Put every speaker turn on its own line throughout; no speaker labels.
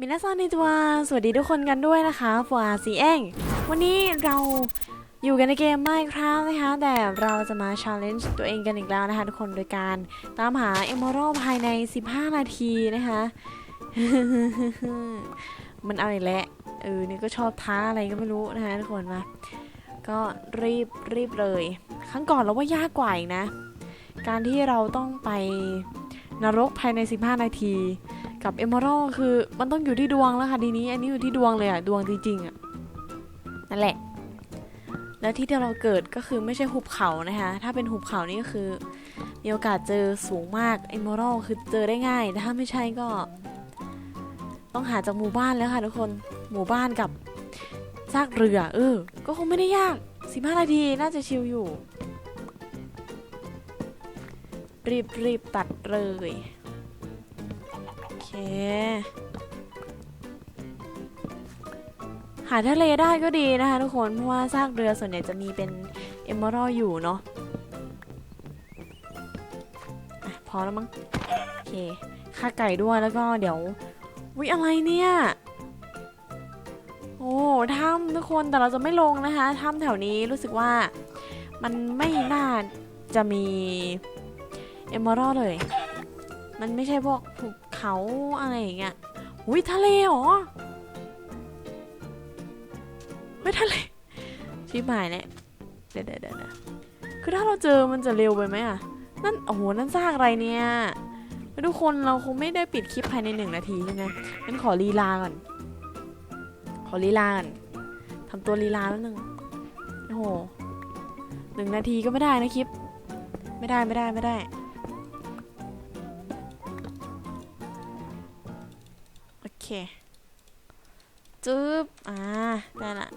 มินาซอนในตัวสวัสดีทุกคนกันด้วยนะคะฟัวซีเองวันนี้เราอยู่กันในเกม Minecraft นะคะ แต่เราจะมา challenge ตัวเองกันอีกแล้วนะคะ ทุกคนโดยการตามหา Emerald ภายใน 15 นาทีนะคะ มันเอาอีกแล้วเออนี่ก็ชอบท้าอะไรก็ไม่รู้นะคะทุกคนมาก็รีบรีบเลย ครั้งก่อนเราว่ายากกว่าอีกนะ การที่เราต้องไปนรกภายใน 15 นาที กับเอม r ร l คือมันต้องอยู่ที่ดวงแล้วค่ะทีนี้ อันนี้อยู่ที่ดวงเลยอะดวงจริงๆอะนั่นแหละ แล้วที่ที่เราเกิดก็คือไม่ใช่หุบเขานะคะถ้าเป็นหุบเขานี่ก็คือ มีโอกาสเจอสูงมากเอม r ร l คือเจอได้ง่ายแต่ถ้าไม่ใช่ก็ ต้องหาจากหมู่บ้านแล้วค่ะทุกคนหมู่บ้านกับซากเรือ เออ ก็คงไม่ได้ยาก15นาทีน่าจะชิลอยู่ รีบรีบตัดเลย เค หาทะเลได้ก็ดีนะคะทุกคน เพราะว่าซากเรือส่วนใหญ่จะมีเป็นเอม r ร l อยู่เนาะอะพอแล้วมั้ง โอเคค่าไก่ด้วยแล้วก็เดี๋ยววิอะไรเนี่ย โอ้ถ้ำทุกคนแต่เราจะไม่ลงนะคะถ้ำแถวนี้รู้สึกว่ามันไม่น่าจะมีเอม r ร l เลย มันไม่ใช่พวก เขาอะไรอย่างเงี้ยอุ้ยทะเลเหรอเฮ้ยทะเลชิบหายเนี่ยเดี๋ยวเดี๋ยวเดี๋ยวคือถ้าเราเจอมันจะเร็วไปไหมอะ นั่นโอ้โหนั่นซากอะไรเนี่ยทุกคนเราคงไม่ได้ปิดคลิปภายในหนึ่งนาทีใช่ไหมงั้นขอลีลาก่อน ขอลีลาก่อนทำตัวลีลาแล้วหนึ่งโอ้โหหนึ่งนาทีก็ไม่ได้นะคลิป ไม่ได้ไม่ได้ไม่ได้โอ เค จึ๊บ อ่า ได้ละ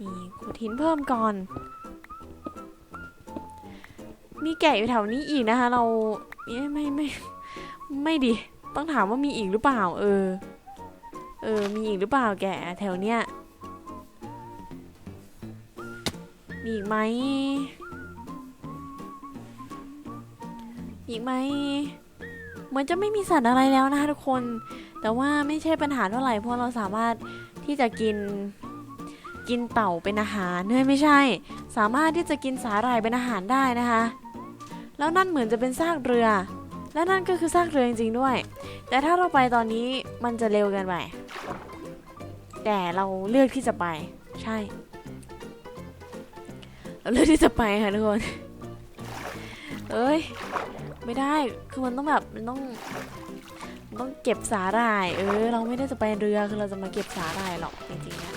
นี่ขุดหินเพิ่มก่อน มีแกะอยู่แถวนี้อีกนะคะ เราเอ๊ะไม่ไม่ ไม่ดิต้องถามว่ามีอีกหรือเปล่า เออ เออ มีอีกหรือเปล่าแกะแถวเนี้ยมีอีกไหม อีกไหมเหมือนจะไม่มีสัตว์อะไรแล้วนะคะทุกคน แต่ว่าไม่ใช่ปัญหาเท่าไหร่เพราะเราสามารถที่จะกินกินเต่าเป็นอาหารเฮ้ยไม่ใช่ สามารถที่จะกินสาหร่ายเป็นอาหารได้นะคะ แล้วนั่นเหมือนจะเป็นซากเรือ และนั่นก็คือซากเรือจริงๆด้วย แต่ถ้าเราไปตอนนี้มันจะเร็วเกินไปแต่เราเลือกที่จะไปใช่ เราเลือกที่จะไปค่ะทุกคนเอ้ย ไม่ได้ คือมันต้องแบบ มันต้องมันต้องเก็บสาหร่าย เออ เราไม่ได้จะไปเรือ คือเราจะมาเก็บสาหร่ายหรอกจริงๆนะ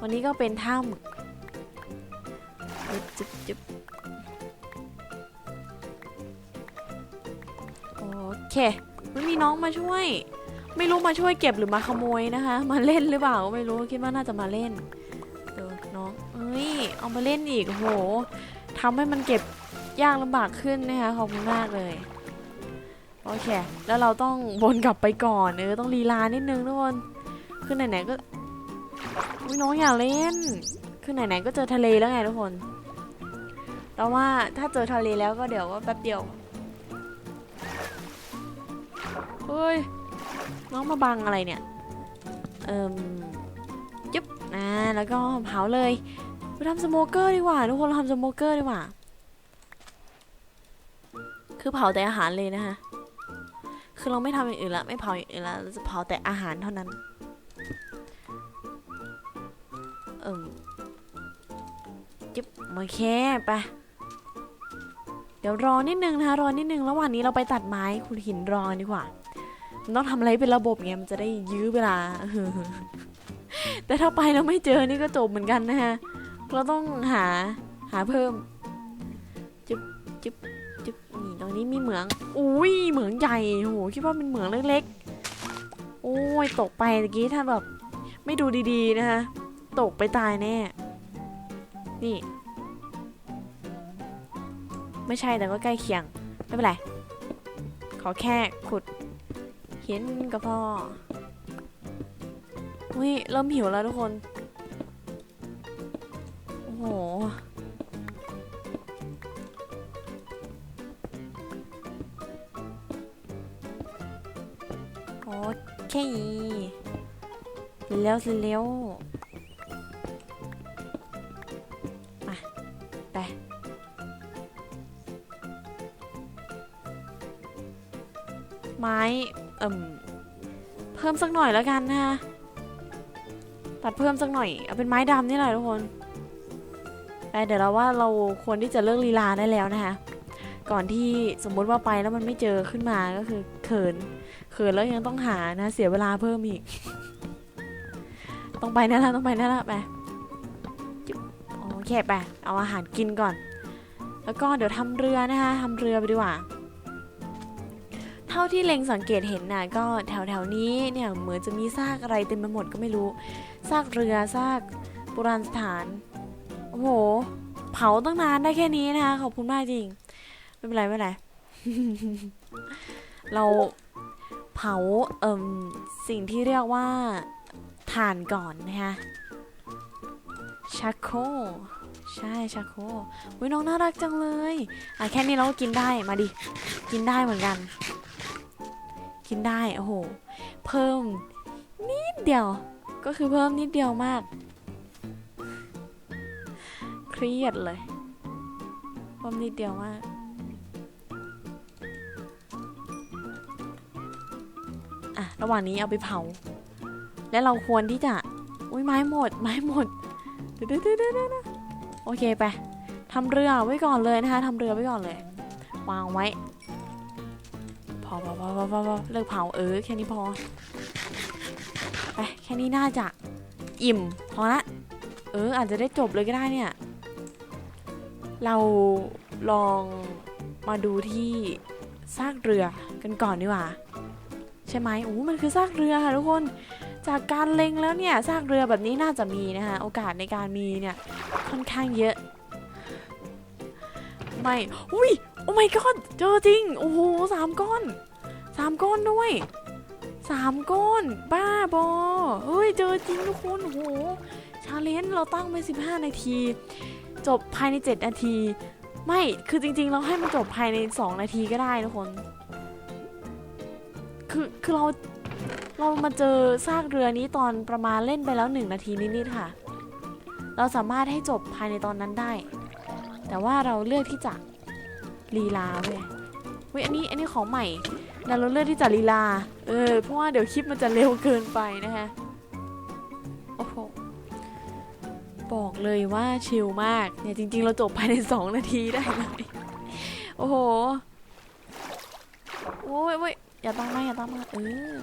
วันนี้ก็เป็นถ้ำจึ๊บจึ๊บโอเคไม่มีน้องมาช่วย ไม่รู้มาช่วยเก็บหรือมาขโมยนะคะ มาเล่นหรือเปล่า ไม่รู้ คิดว่าน่าจะมาเล่น เอามาเล่นอีกโหทำให้มันเก็บยากลำบากขึ้นนะคะขอบคุณมากเลยโอเค แล้วเราต้องวนกลับไปก่อนเออต้องลีลานิดนึงทุกคนคือไหนๆก็อุ๊ยน้องอย่าเล่นคือไหนๆก็เจอทะเลแล้วไงทุกคนแต่ว่าถ้าเจอทะเลแล้วก็เดี๋ยวก็แป๊บเดียวเฮ้ยน้องมาบังอะไรเนี่ยเอิ่มยึบอ่าแล้วก็เผาเลย ไปทำสโมเกอร์ดีกว่า ทุกคนเราทำสโมเกอร์ดีกว่า คือเผาแต่อาหารเลยนะคะคือเราไม่ทำอย่างอื่นละไม่เผาอย่างอื่นละเราจะเผาแต่อาหารเท่านั้น เอิ่มยึบโอเคไปเดี๋ยวรอนิดนึงนะคะรอนิดนึงระหว่างนี้เราไปตัดไม้ขุดหินรอดีกว่ามันต้องทำอะไรเป็นระบบไงมันจะได้ยื้อเวลาแต่ถ้าไปแล้วไม่เจอนี่ก็จบเหมือนกันนะฮะ เราต้องหาหาเพิ่มจึ๊บจึ๊บจึ๊บนี่ตรงนี้มีเหมือง อุ้ยเหมืองใหญ่โอ้โหคิดว่าเป็นเหมืองเล็กๆ โอ้ยตกไปตะกี้ถ้าแบบไม่ดูดีๆนะคะตกไปตายแน่ นี่ ไม่ใช่แต่ก็ใกล้เคียง ไม่เป็นไร ขอแค่ขุด เห็นก็พออุ้ยเริ่มหิวแล้วทุกคน โอ้โห โอเคเร็วเร็วมาไปไม้เอิ่มเพิ่มสักหน่อยแล้วกันนะคะตัดเพิ่มสักหน่อย เอาเป็นไม้ดำนี่แหละทุกคน ไปเดี๋ยวเราว่าเราควรที่จะเลิกลีลาได้แล้วนะคะ ก่อนที่สมมุติว่าไปแล้วมันไม่เจอขึ้นมาก็คือเขิน เขินแล้วยังต้องหานะเสียเวลาเพิ่มอีก ต้องไปนั่นละต้องไปนั่นละไปโอเคไปเอาอาหารกินก่อน แล้วก็เดี๋ยวทำเรือนะคะทำเรือไปดีกว่าเท่าที่เล็งสังเกตเห็นน่ะก็แถวแถวนี้เนี่ยเหมือนจะมีซากอะไรเต็มไปหมดก็ไม่รู้ ซากเรือซากโบราณสถาน อ้โห เผาตั้งนานได้แค่นี้นะคะขอบคุณมากจริง ไม่เป็นไรไม่เป็นไร เราเผาเอ่มสิ่งที่เรียกว่าถ่านก่อนนะคะชักโคใช่ชักโครวิน้องน่ารักจังเลยอะแค่นี้เราก็กินได้มาดิ กินได้เหมือนกัน กินได้โอ้โห เพิ่มนิดเดียว ก็คือเพิ่มนิดเดียวมาก เครียดเลยเพิ่มนิดเดียวมากอะระหว่างนี้เอาไปเผา และเราควรที่จะ อุ้ยไม้หมด ไม้หมดเดี๋ยวเดี๋ยวเดี๋ยวโอเคไปทำเรือไว้ก่อนเลยนะคะทำเรือไว้ก่อนเลย วางไว้ พอพอพอพอพอพอเลิกเผาเออแค่นี้พอไปแค่นี้น่าจะอิ่มพอละเอออาจจะได้จบเลยก็ได้เนี่ย เราลองมาดูที่ซากเรือกันก่อนดีกว่า ใช่ไหมโอ้มันคือซากเรือค่ะทุกคน จากการเล็งแล้วเนี่ยซากเรือแบบนี้น่าจะมีนะคะโอกาสในการมีเนี่ยค่อนข้างเยอะ ไม่ อุ้ย โอ้ my god เจอจริง โอ้โหสามก้อนสามก้อนด้วยสามก้อน บ้าบอ เฮ้ย เจอจริงทุกคน โอ้โห ชาเลนจ์เราตั้งไป15 นาที จบภายใน 7 นาที ไม่ คือจริง ๆ เราให้มันจบภายใน 2 นาทีก็ได้ทุกคน คือ คือเรา เรามาเจอซากเรือนี้ตอนประมาณเล่นไปแล้ว 1 นาทีนิดๆค่ะ เราสามารถให้จบภายในตอนนั้นได้ แต่ว่าเราเลือกที่จะลีลาเว้ยเว้ยอันนี้ อันนี้ของใหม่แต่เราเลือกที่จะลีลา เออ เพราะว่าเดี๋ยวคลิปมันจะเร็วเกินไปนะคะ บอกเลยว่าชิลมากเนี่ยจริง ๆ เราจบภายใน 2 นาทีได้เลยโอ้โหโอ้ยเว้ยอย่าตามมาอย่าตามมาเออ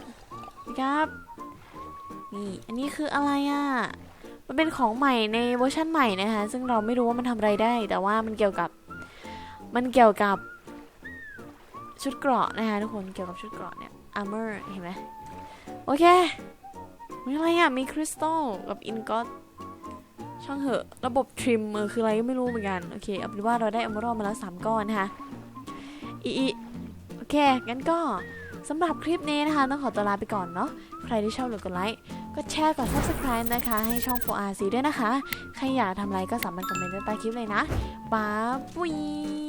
ครับนี่อันนี้คืออะไรอะมันเป็นของใหม่ในเวอร์ชันใหม่นะคะซึ่งเราไม่รู้ว่ามันทำอะไรได้ แต่ว่ามันเกี่ยวกับมันเกี่ยวกับชุดเกราะนะคะทุกคนเกี่ยวกับชุดเกราะเนี่ย armor เห็นไหมโอเคมีอะไรอะมีคริสตัลกับอินกอต ช่างเหอะ ระบบทริมเออคืออะไรก็ไม่รู้เหมือนกัน โอเคเอาเป็นว่าเราได้อมรอมาแล้ว 3 ก้อนนะคะอีโอเค งั้นก็สำหรับคลิปนี้นะคะ ต้องขอตัวลาไปก่อนเนาะใครที่ชอบหรือกดไลค์ก็แชร์กด subscribe นะคะ ให้ช่อง 4RC ด้วยนะคะ ใครอยากทำอะไรก็สามารถคอมเมนต์ใต้คลิปเลยนะบ๊ายบาย